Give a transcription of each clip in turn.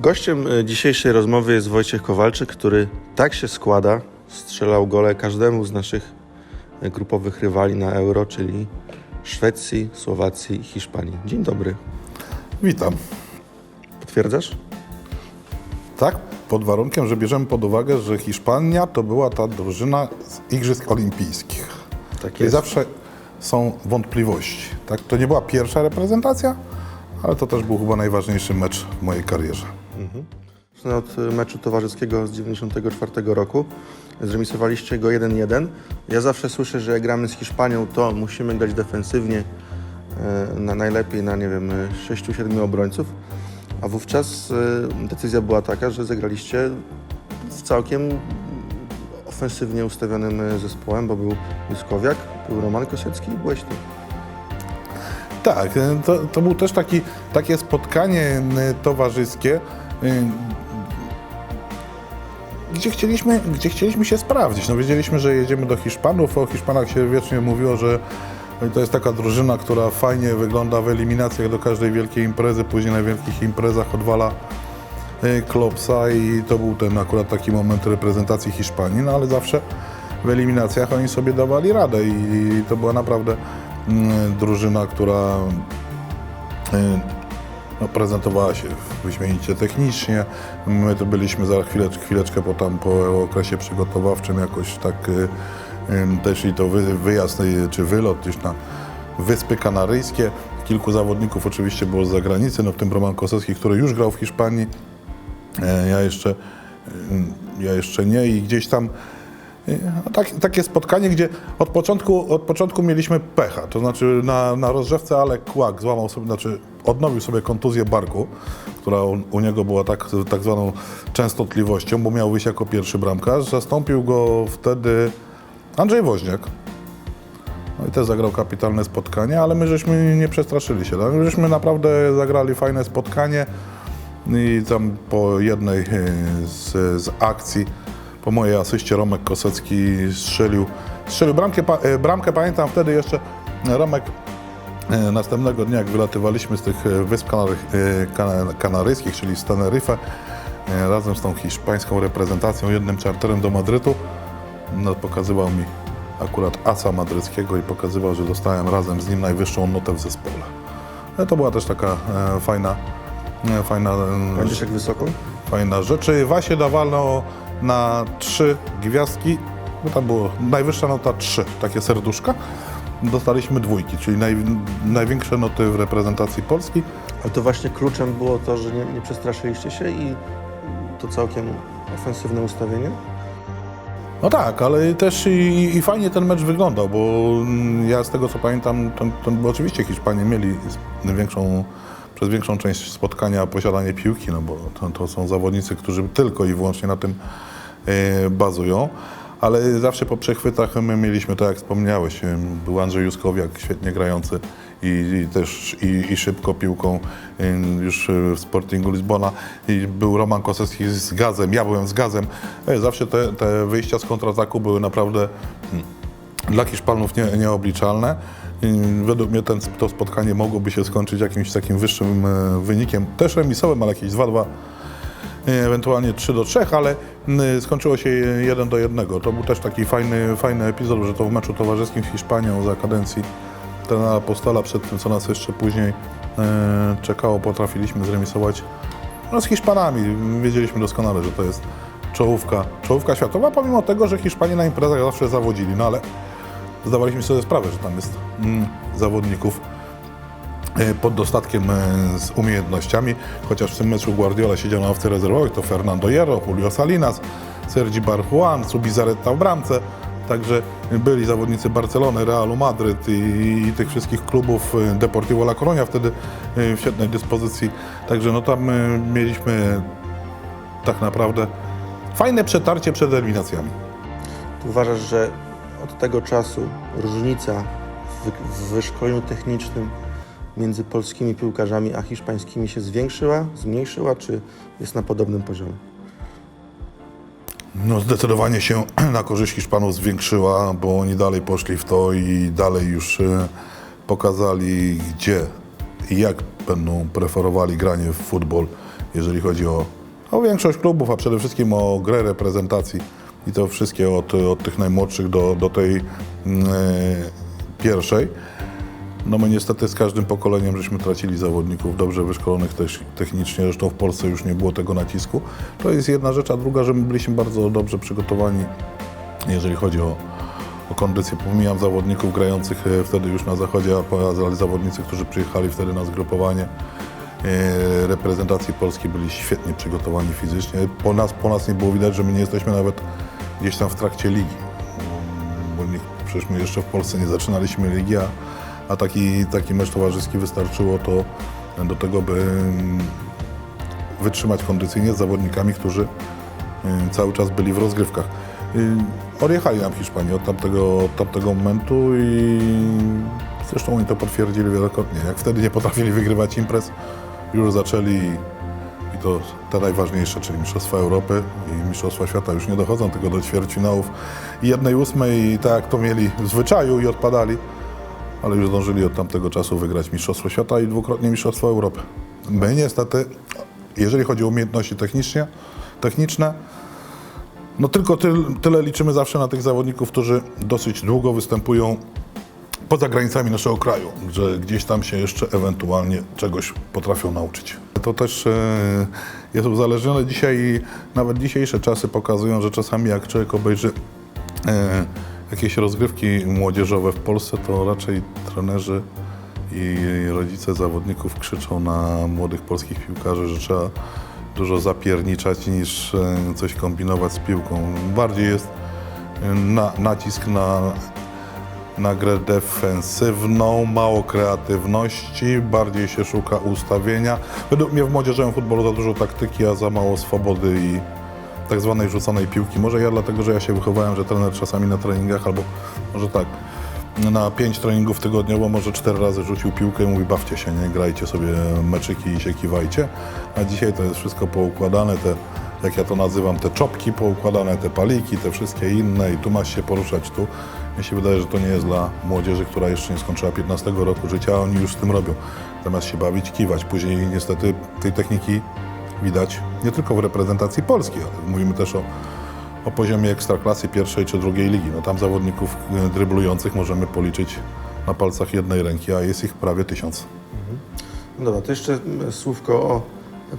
Gościem e, dzisiejszej rozmowy jest Wojciech Kowalczyk, który tak się składa, strzelał gole każdemu z naszych e, grupowych rywali na Euro, czyli Szwecji, Słowacji i Hiszpanii. Dzień dobry. Witam. Potwierdzasz? Tak, pod warunkiem, że bierzemy pod uwagę, że Hiszpania to była ta drużyna z Igrzysk Olimpijskich. Tak I jest. zawsze są wątpliwości. Tak? To nie była pierwsza reprezentacja, ale to też był chyba najważniejszy mecz w mojej karierze. Zacznę od e, meczu towarzyskiego z 94 roku. Zremisowaliście go 1-1. Ja zawsze słyszę, że jak gramy z Hiszpanią, to musimy grać defensywnie, e, na najlepiej na, nie wiem, 6-7 obrońców. A wówczas e, decyzja była taka, że zagraliście z całkiem ofensywnie ustawionym e, zespołem, bo był Łyskowiak, był Roman Kosiecki i byłeś ty. Tak, to, to był też taki, takie spotkanie towarzyskie, gdzie chcieliśmy, gdzie chcieliśmy się sprawdzić. No wiedzieliśmy, że jedziemy do Hiszpanów. O Hiszpanach się wiecznie mówiło, że to jest taka drużyna, która fajnie wygląda w eliminacjach do każdej wielkiej imprezy, później na wielkich imprezach odwala y, Klopsa i to był ten akurat taki moment reprezentacji Hiszpanii, no ale zawsze w eliminacjach oni sobie dawali radę i, i to była naprawdę mm, drużyna, która y, no, prezentowała się wyśmienicie technicznie. My to byliśmy za chwileczkę, chwileczkę po, tam, po okresie przygotowawczym jakoś tak y, też i to wy, wyjazd y, czy wylot gdzieś na Wyspy Kanaryjskie. Kilku zawodników oczywiście było z zagranicy, no w tym Roman Kosowski, który już grał w Hiszpanii. E, Ja jeszcze, ja jeszcze nie i gdzieś tam tak, takie spotkanie, gdzie od początku, od początku mieliśmy pecha, to znaczy na, na rozgrzewce Alek Kłak złamał sobie, znaczy odnowił sobie kontuzję barku, która u, u niego była tak, tak zwaną częstotliwością, bo miał wyjść jako pierwszy bramkarz. Zastąpił go wtedy Andrzej Woźniak. No i też zagrał kapitalne spotkanie, ale my żeśmy nie przestraszyli się. Tak? Żeśmy naprawdę zagrali fajne spotkanie i tam po jednej e, z, z akcji, po mojej asyście Romek Kosecki strzelił, strzelił bramkę, e, bramkę. Pamiętam wtedy jeszcze Romek e, następnego dnia, jak wylatywaliśmy z tych e, Wysp Kanary, e, Kana- Kanaryjskich, czyli z Tenerife, e, razem z tą hiszpańską reprezentacją, jednym czarterem do Madrytu, no, pokazywał mi akurat asa madryckiego i pokazywał, że dostałem razem z nim najwyższą notę w zespole. To była też taka e, fajna, e, fajna, e, Będziesz jak wysoko? fajna rzecz. Wasie dawano na trzy gwiazdki, bo tam było najwyższa nota trzy, takie serduszka. Dostaliśmy dwójki, czyli naj, największe noty w reprezentacji Polski. Ale to właśnie kluczem było to, że nie, nie przestraszyliście się i to całkiem ofensywne ustawienie? No tak, ale też i, i fajnie ten mecz wyglądał, bo mm, ja z tego co pamiętam, to, to, oczywiście Hiszpanie mieli większą, przez większą część spotkania posiadanie piłki, no bo to, to są zawodnicy, którzy tylko i wyłącznie na tym e, bazują. Ale zawsze po przechwytach my mieliśmy, tak jak wspomniałeś, em, był Andrzej Juskowiak, świetnie grający i, i też i, i szybko piłką em, już e, w Sportingu Lizbona. I był Roman Kosowski z gazem, ja byłem z gazem. E, Zawsze te, te wyjścia z kontrataku były naprawdę mm, dla Hiszpanów nie, nieobliczalne. Według mnie ten, to spotkanie mogłoby się skończyć jakimś takim wyższym e, wynikiem, też remisowym, ale jakieś 2-2 e, ewentualnie 3 do 3, ale skończyło się 1 do 1. To był też taki fajny, fajny epizod, że to w meczu towarzyskim z Hiszpanią za kadencji trenera Apostola, przed tym co nas jeszcze później e, czekało, potrafiliśmy zremisować no, z Hiszpanami. Wiedzieliśmy doskonale, że to jest czołówka, czołówka światowa, pomimo tego, że Hiszpanie na imprezach zawsze zawodzili, no ale zdawaliśmy sobie sprawę, że tam jest mm, zawodników e, pod dostatkiem e, z umiejętnościami, chociaż w tym meczu Guardiola siedział na ławce rezerwowej, to Fernando Hierro, Julio Salinas, Sergi Barjuan, Subizarreta w bramce, także byli zawodnicy Barcelony, Realu Madryt i, i tych wszystkich klubów, e, Deportivo La Coruña wtedy w świetnej dyspozycji, także no tam mieliśmy tak naprawdę fajne przetarcie przed eliminacjami. Uważasz, że od tego czasu różnica w, wy- w wyszkoleniu technicznym między polskimi piłkarzami a hiszpańskimi się zwiększyła, zmniejszyła, czy jest na podobnym poziomie? No zdecydowanie się na korzyść Hiszpanów zwiększyła, bo oni dalej poszli w to i dalej już e, pokazali gdzie i jak będą preferowali granie w futbol jeżeli chodzi o, o większość klubów, a przede wszystkim o grę reprezentacji i to wszystkie od, od tych najmłodszych do, do tej e, pierwszej. No my niestety z każdym pokoleniem żeśmy tracili zawodników dobrze wyszkolonych też technicznie, zresztą w Polsce już nie było tego nacisku. To jest jedna rzecz, a druga, że my byliśmy bardzo dobrze przygotowani, jeżeli chodzi o, o kondycję. Pomijam zawodników grających e, wtedy już na zachodzie, a zawodnicy, którzy przyjechali wtedy na zgrupowanie e, reprezentacji Polski byli świetnie przygotowani fizycznie. Po nas, po nas nie było widać, że my nie jesteśmy nawet gdzieś tam w trakcie ligi bo nie, przecież my jeszcze w Polsce nie zaczynaliśmy ligi, a, a taki, taki mecz towarzyski wystarczyło to do tego, by mm, wytrzymać kondycyjnie z zawodnikami, którzy y, cały czas byli w rozgrywkach. Y, Odjechali nam Hiszpanii od tamtego, od tamtego momentu i zresztą oni to potwierdzili wielokrotnie. Jak wtedy nie potrafili wygrywać imprez, już zaczęli i to te najważniejsze, czyli Mistrzostwa Europy i Mistrzostwa Świata już nie dochodzą tylko do ćwierćfinałów i jednej ósmej, i tak jak to mieli w zwyczaju i odpadali, ale już zdążyli od tamtego czasu wygrać Mistrzostwo Świata i dwukrotnie Mistrzostwo Europy. My niestety, jeżeli chodzi o umiejętności technicznie, techniczne, no tylko tyl, tyle liczymy zawsze na tych zawodników, którzy dosyć długo występują poza granicami naszego kraju, że gdzieś tam się jeszcze ewentualnie czegoś potrafią nauczyć. To też e, jest uzależnione dzisiaj, nawet dzisiejsze czasy pokazują, że czasami jak człowiek obejrzy e, jakieś rozgrywki młodzieżowe w Polsce, to raczej trenerzy i rodzice zawodników krzyczą na młodych polskich piłkarzy, że trzeba dużo zapierniczać niż e, coś kombinować z piłką. Bardziej jest na, nacisk na na grę defensywną, mało kreatywności, bardziej się szuka ustawienia. Według mnie w młodzieżowym futbolu za dużo taktyki, a za mało swobody i tak zwanej rzucanej piłki. Może ja dlatego, że ja się wychowałem, że trener czasami na treningach, albo może tak, na pięć treningów tygodniowo może cztery razy rzucił piłkę i mówi bawcie się, nie, grajcie sobie meczyki i się kiwajcie. A dzisiaj to jest wszystko poukładane, te, jak ja to nazywam, te czopki poukładane, te paliki, te wszystkie inne i tu masz się poruszać tu. Mnie się wydaje, że to nie jest dla młodzieży, która jeszcze nie skończyła 15 roku życia, a oni już z tym robią. Zamiast się bawić, kiwać. Później niestety tej techniki widać nie tylko w reprezentacji Polski, ale mówimy też o, o poziomie ekstraklasy pierwszej czy drugiej ligi. No tam zawodników e, dryblujących możemy policzyć na palcach jednej ręki, a jest ich prawie tysiąc. No dobra, to jeszcze mm, słówko o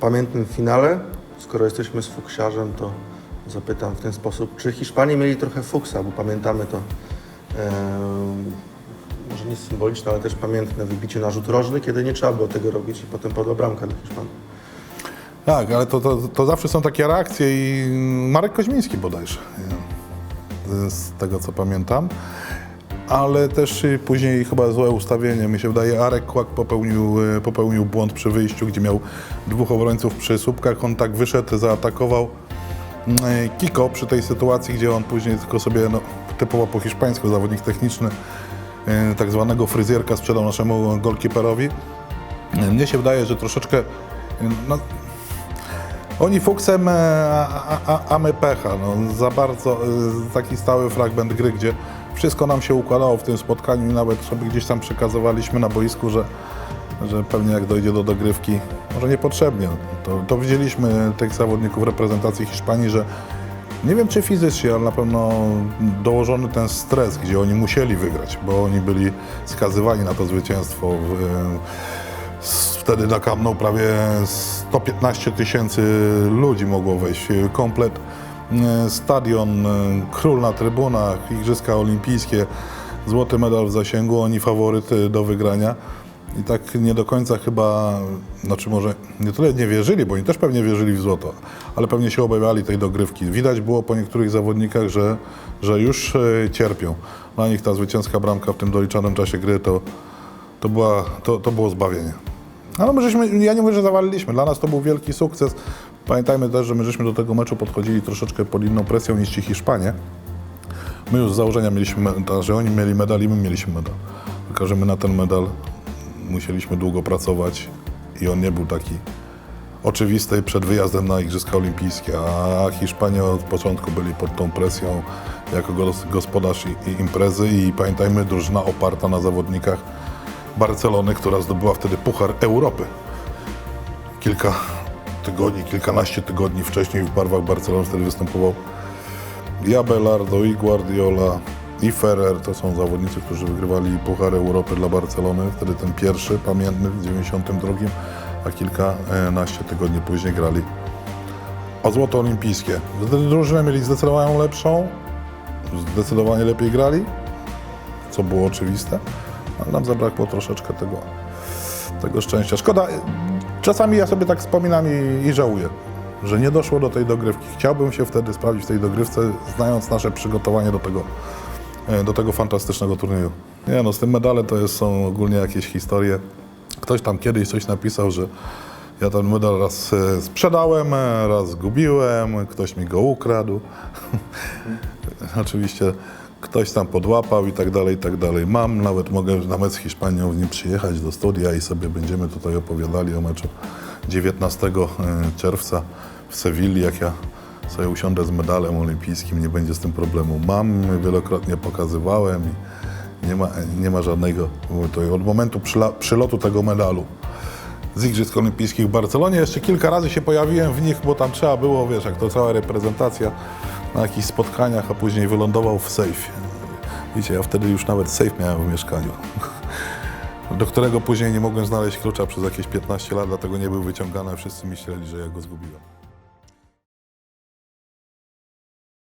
pamiętnym finale. Skoro jesteśmy z fuksiarzem, to zapytam w ten sposób, czy Hiszpanie mieli trochę fuksa, bo pamiętamy to może nie symboliczne, ale też pamiętne wybicie na rzut rożny, kiedy nie trzeba było tego robić i potem padła bramka dla Hiszpanów. Tak, ale to, to, to zawsze są takie reakcje i Marek Koźmiński bodajże, z tego co pamiętam. Ale też później chyba złe ustawienie. Mi się wydaje, Arek Kłak popełnił, y, popełnił błąd przy wyjściu, gdzie miał dwóch obrońców przy słupkach. On tak wyszedł, zaatakował mm, y, Kiko przy tej sytuacji, gdzie on później tylko sobie, no, typowo po hiszpańsku, zawodnik techniczny, y, tak zwanego fryzjerka sprzedał naszemu golkiperowi. Y, Mnie się wydaje, że troszeczkę y, no, oni fuksem, e, a, a, a my pecha. No, za bardzo e, taki stały fragment gry, gdzie wszystko nam się układało w tym spotkaniu i nawet sobie gdzieś tam przekazywaliśmy na boisku, że, że pewnie jak dojdzie do dogrywki, może niepotrzebnie. To, to widzieliśmy tych zawodników reprezentacji Hiszpanii, że nie wiem czy fizycznie, ale na pewno dołożony ten stres, gdzie oni musieli wygrać, bo oni byli skazywani na to zwycięstwo. S- Wtedy na Nou prawie 115 tysięcy ludzi mogło wejść. Komplet e, stadion, e, król na trybunach, Igrzyska Olimpijskie, złoty medal w zasięgu, oni faworyty do wygrania. I tak nie do końca chyba, znaczy może nie tyle nie wierzyli, bo oni też pewnie wierzyli w złoto, ale pewnie się obawiali tej dogrywki. Widać było po niektórych zawodnikach, że, że już e, cierpią. Dla nich ta zwycięska bramka w tym doliczonym czasie gry to, to, była, to, to było zbawienie. Ale my żeśmy, ja nie mówię, że zawaliliśmy. Dla nas to był wielki sukces. Pamiętajmy też, że my żeśmy do tego meczu podchodzili troszeczkę pod inną presją niż ci Hiszpanie. My już z założenia mieliśmy że oni mieli medal i my mieliśmy medal. Tylko, że my na ten medal musieliśmy długo pracować i on nie był taki oczywisty przed wyjazdem na Igrzyska Olimpijskie, a Hiszpanie od początku byli pod tą presją jako gos- gospodarz i, imprezy. I pamiętajmy, drużyna oparta na zawodnikach Barcelony, która zdobyła wtedy Puchar Europy. Kilka, tygodni, kilkanaście tygodni wcześniej w barwach Barcelony wtedy występował i Abelardo, i Guardiola, i Ferrer. To są zawodnicy, którzy wygrywali Puchar Europy dla Barcelony. Wtedy ten pierwszy, pamiętny, w 92, a kilkanaście tygodni później grali o złoto olimpijskie. Drużynę mieli zdecydowanie lepszą, zdecydowanie lepiej grali, co było oczywiste, ale nam zabrakło troszeczkę tego, tego szczęścia. Szkoda, czasami ja sobie tak wspominam i, i żałuję, że nie doszło do tej dogrywki. Chciałbym się wtedy sprawdzić w tej dogrywce, znając nasze przygotowanie do tego, do tego fantastycznego turnieju. Nie no, z tym medalem to jest, są ogólnie jakieś historie. Ktoś tam kiedyś coś napisał, że ja ten medal raz e, sprzedałem, e, raz zgubiłem, ktoś mi go ukradł. Oczywiście ktoś tam podłapał i tak dalej, i tak dalej. Mam, nawet mogę na mecz z Hiszpanią w nim przyjechać do studia i sobie będziemy tutaj opowiadali o meczu 19 czerwca w Sewilli, jak ja sobie usiądę z medalem olimpijskim, nie będzie z tym problemu. Mam, wielokrotnie pokazywałem i nie ma, nie ma żadnego, mówię to od momentu przylotu tego medalu z Igrzysk Olimpijskich w Barcelonie. Jeszcze kilka razy się pojawiłem w nich, bo tam trzeba było, wiesz, jak to cała reprezentacja na jakichś spotkaniach, a później wylądował w sejfie. Wiecie, ja wtedy już nawet sejf miałem w mieszkaniu, do którego później nie mogłem znaleźć klucza przez jakieś 15 lat, dlatego nie był wyciągany, wszyscy myśleli, że ja go zgubiłem.